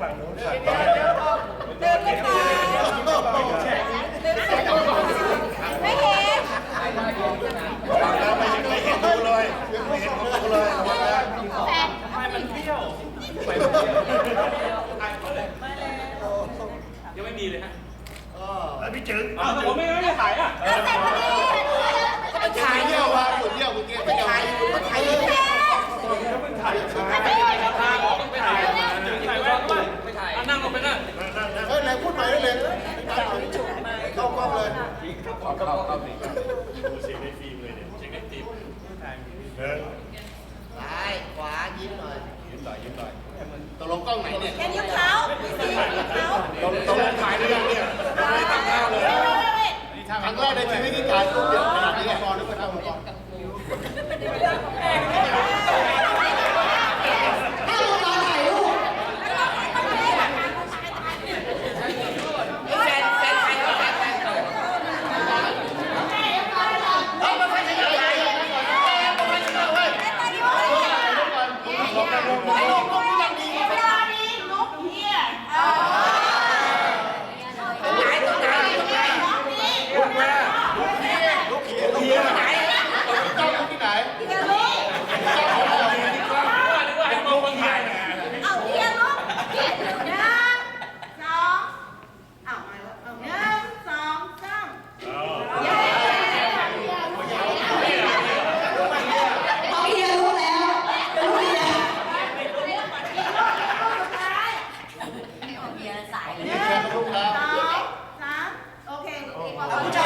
ฝั่งนู้นเดินขึ้นมาเดินขึ้นมาไม่เห็นไม่ไม่เห็นดูเลยไม่เห็นดูเลยระวังนะแฟนไม่มันเที่ยวไปยังไม่มีเลยฮะแล้วพี่จืดอ้าวผมไม่ได้ถ่ายอะ ก็เสร็จพอดี ไปถ่ายเที่ยวว่าคุณเที่ยวเมื่อกี้ไปถ่ายคุณมาถ่าย แฟน ถ่ายทางออกไปถ่ายถ่ายแว่นด้วยไปถ่ายนั่งลงไปนั่ง นั่งนั่ง เฮ้ยไห นพูดใหม่ได้เลยเข้ากล้องเลยดูเสียงในฟิล์มเลยเนี่ยเสียงในฟิล์มเดินซ้ายขวายิ้มหน่อยยิ้มหน่อยยิ้มหน่อยตกลงกล้องไหนเนี่ยแค่นิ้วข 好吧